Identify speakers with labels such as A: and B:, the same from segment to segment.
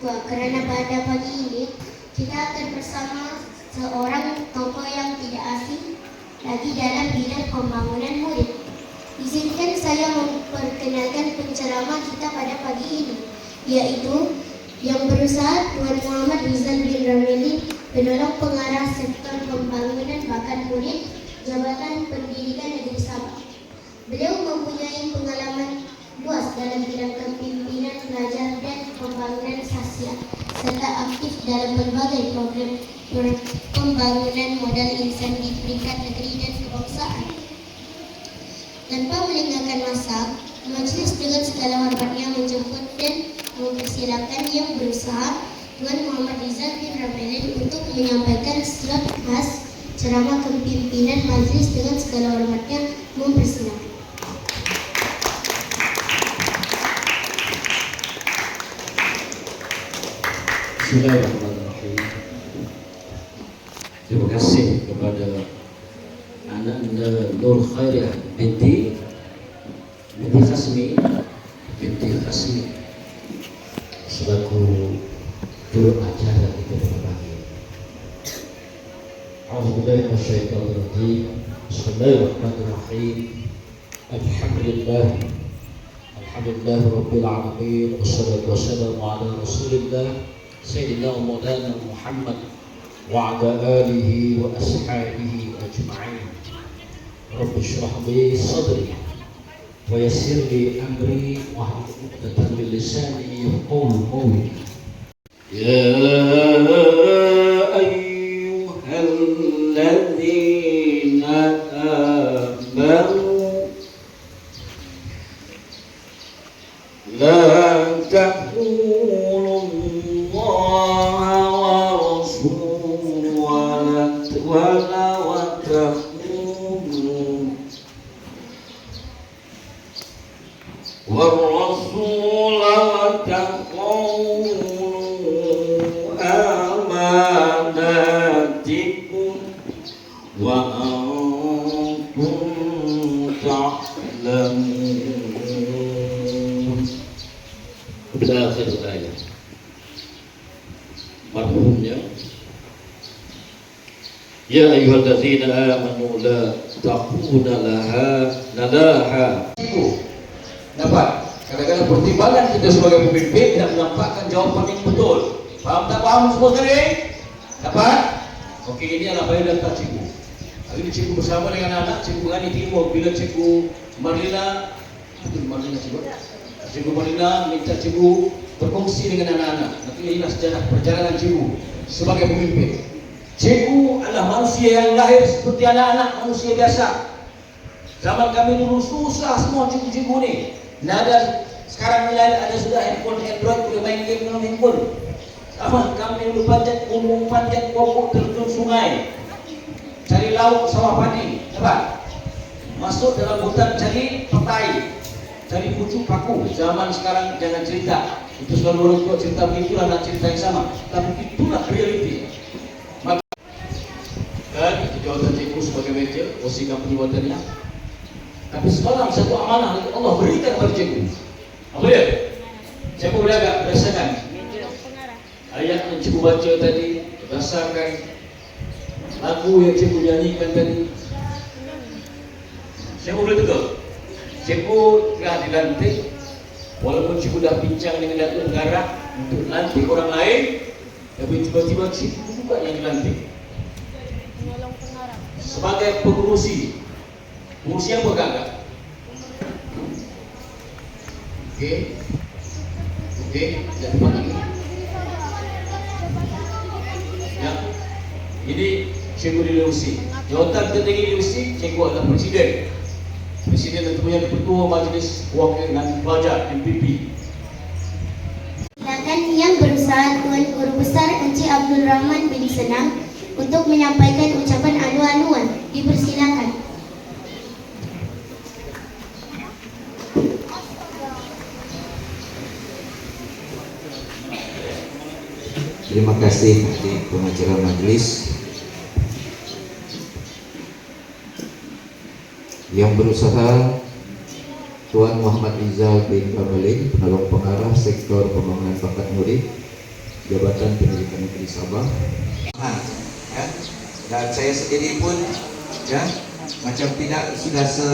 A: kerana pada pagi ini kita akan bersama seorang tokoh yang tidak asing lagi dalam bidang pembangunan murid. Izinkan saya memperkenalkan penceramah kita pada pagi ini, yaitu yang berusaha Tuan Muhammad Rizal bin Ramili, penolong pengarah sektor pembangunan bakat murid Jabatan Pendidikan Negeri Sabah. Beliau mempunyai pengalaman luas dalam bidang kepimpinan pelajar dan pembangunan sosial serta aktif dalam berbagai program pro- pembangunan modal insan di peringkat negeri dan kebangsaan. Tanpa melengahkan masa, majlis dengan segala hormatnya menjemput dan mempersilakan yang berusaha Tuan Muhammad Rizal bin Ramelin untuk menyampaikan slot khas ceramah kepimpinan majlis dengan segala hormatnya mempersilakan.
B: Bismillahirrahmanirrahim. Terima kasih kepada anak anda Nur Khairiyah binti binti Khasmi binti Khasmi selaku guru acara pada pagi. Alhamdulillah minasyaitonirrajim. Bismillahirrahmanirrahim. Alhamdulillah Alhamdulillah Rabbil Alamin Wassalatu wassalamu ala Rasulillah سيدنا ومولانا محمد وعلى آله وأصحابه أجمعين. رب اشرح لي صدري ويسر لي أمري وأحفظ عقدة من لساني يقول قولي. يا ولا وتقولوا. والرسول وتقولوا أماناتكم وأنتم تعلمون. إلى الآية. يا أيها الذين آمنوا لا تقول لها نلاها
C: Dapat. Kadang-kadang pertimbangan kita sebagai pemimpin tidak menampakkan jawapan yang betul. Faham tak faham semua sekali? Dapat? Okey, ini adalah bayar daftar cikgu. Hari ini cikgu bersama dengan anak, cikgu Ngani Timur. Bila cikgu Marlina, betul Marlina cikgu? Cikgu Marlina minta cikgu berkongsi dengan anak-anak. Nanti inilah sejarah perjalanan cikgu sebagai pemimpin. Cikgu adalah manusia yang lahir seperti anak-anak manusia biasa. Zaman kami dulu susah semua cikgu-cikgu ni. Nada sekarang ni ada, ada sudah handphone Android boleh main game dengan handphone. Sama kami dulu panjat gunung, panjat pokok, terjun sungai. Cari lauk, sawah padi. Nampak? Masuk dalam hutan cari petai. Cari pucuk paku. Zaman sekarang jangan cerita. Itu selalu orang cerita begitulah nak cerita yang sama. Tapi itulah realiti. Maka dan itu jawatan cikgu sebagai meja, wasikan perbuatannya. Tapi sekarang satu amanah yang Allah berikan kepada cikgu. Apa dia? Cikgu boleh agak berdasarkan ayat yang cikgu baca tadi, berdasarkan lagu yang cikgu nyanyikan tadi. Cikgu boleh tegak. Cikgu telah dilantik Walaupun cikgu dah bincang dengan Datuk Negara Untuk lantik orang lain Tapi tiba-tiba cikgu juga yang dilantik Sebagai pengurusi Pengurusi apa kakak? Okey. Okey, jangan lupa lagi. Ya. Ini cikgu dilusi Jawatan tertinggi dilusi Cikgu adalah presiden. Presiden dan kemudian ketua majlis wakil dan pelajar MPP
A: yang berusaha Tuan Guru Besar Encik Abdul Rahman bin Senang untuk menyampaikan ucapan alu-aluan. Dipersilakan.
D: Terima kasih di pengacara majlis yang berusaha Tuan Muhammad Rizal bin Kamalin, penolong pengarah sektor pembangunan bakat murid Jabatan Pendidikan Negeri Sabah. Ha, ya. Dan saya sendiri pun ya macam tidak sudah se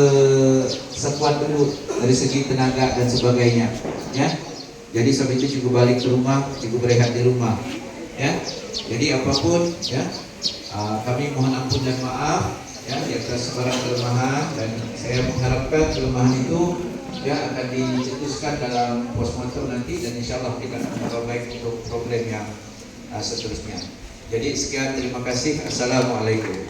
D: sekuat dulu dari segi tenaga dan sebagainya ya jadi sampai itu cukup balik ke rumah cukup berehat di rumah ya jadi apapun ya ah, kami mohon ampun dan maaf ya atas sebarang kelemahan dan saya mengharapkan kelemahan itu ya akan dicetuskan dalam postmortem nanti dan insya Allah kita akan memperbaiki untuk program yang ah, seterusnya jadi sekian terima kasih assalamualaikum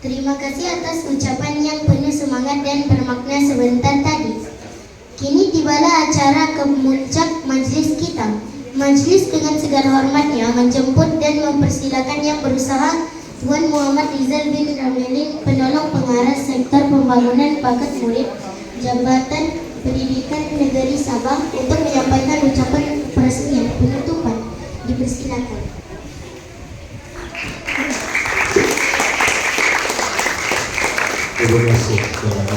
A: Terima kasih atas ucapan yang penuh semangat dan bermakna sebentar tadi. Kini tibalah acara kemuncak majlis kita. Majlis dengan segala hormatnya menjemput dan mempersilakan yang berusaha Tuan Muhammad Rizal bin Ramelin, penolong pengarah sektor pembangunan bakat murid Jabatan Pendidikan Negeri Sabah untuk menyampaikan ucapan peresmian penutupan. Dipersilakan.
E: Terima kasih kepada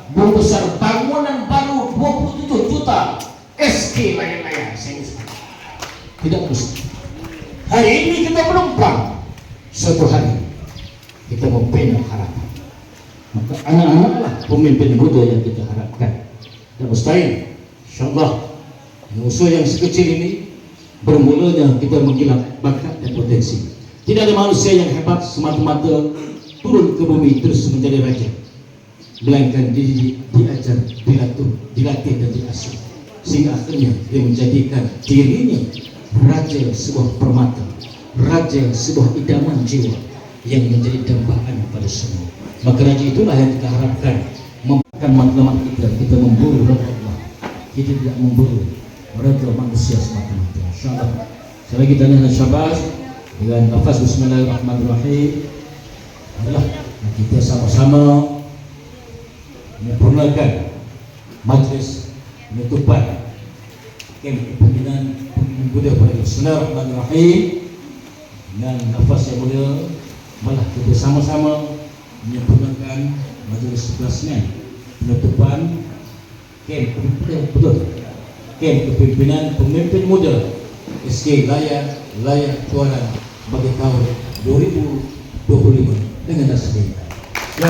C: guru besar bangunan baru 27 juta SK usaha. Tidak mesti. Hari ini kita menumpang. Suatu hari kita membina harapan. Maka anak-anaklah pemimpin muda yang kita harapkan. Dan mustahil InsyaAllah Musuh yang sekecil ini Bermulanya kita menggilap bakat dan potensi Tidak ada manusia yang hebat semata-mata Turun ke bumi terus menjadi raja Melainkan di, diajar, dilatih, dilatih dan diasuh. Sehingga akhirnya dia menjadikan dirinya Raja sebuah permata Raja sebuah idaman jiwa Yang menjadi dambaan pada semua. Maka raja itulah yang kita harapkan Membuatkan matlamat kita Kita memburu Raja Allah. Kita tidak memburu Raja manusia semata-mata. InsyaAllah. Sekali lagi tanya Syabas Dengan lafaz Bismillahirrahmanirrahim Adalah kita sama-sama Menyempurnakan Majlis Penutupan. Kem Pembinaan Pembinaan Buddha pada Bismillahirrahmanirrahim. Dengan lafaz yang mulia Malah kita sama-sama Menyempurnakan Majlis Kelasnya Penutupan Kem Pembinaan Betul Kem Kepimpinan Pemimpin Muda SK Layak Layak Tuanan bagi tahun 2025 dengan nasib Ya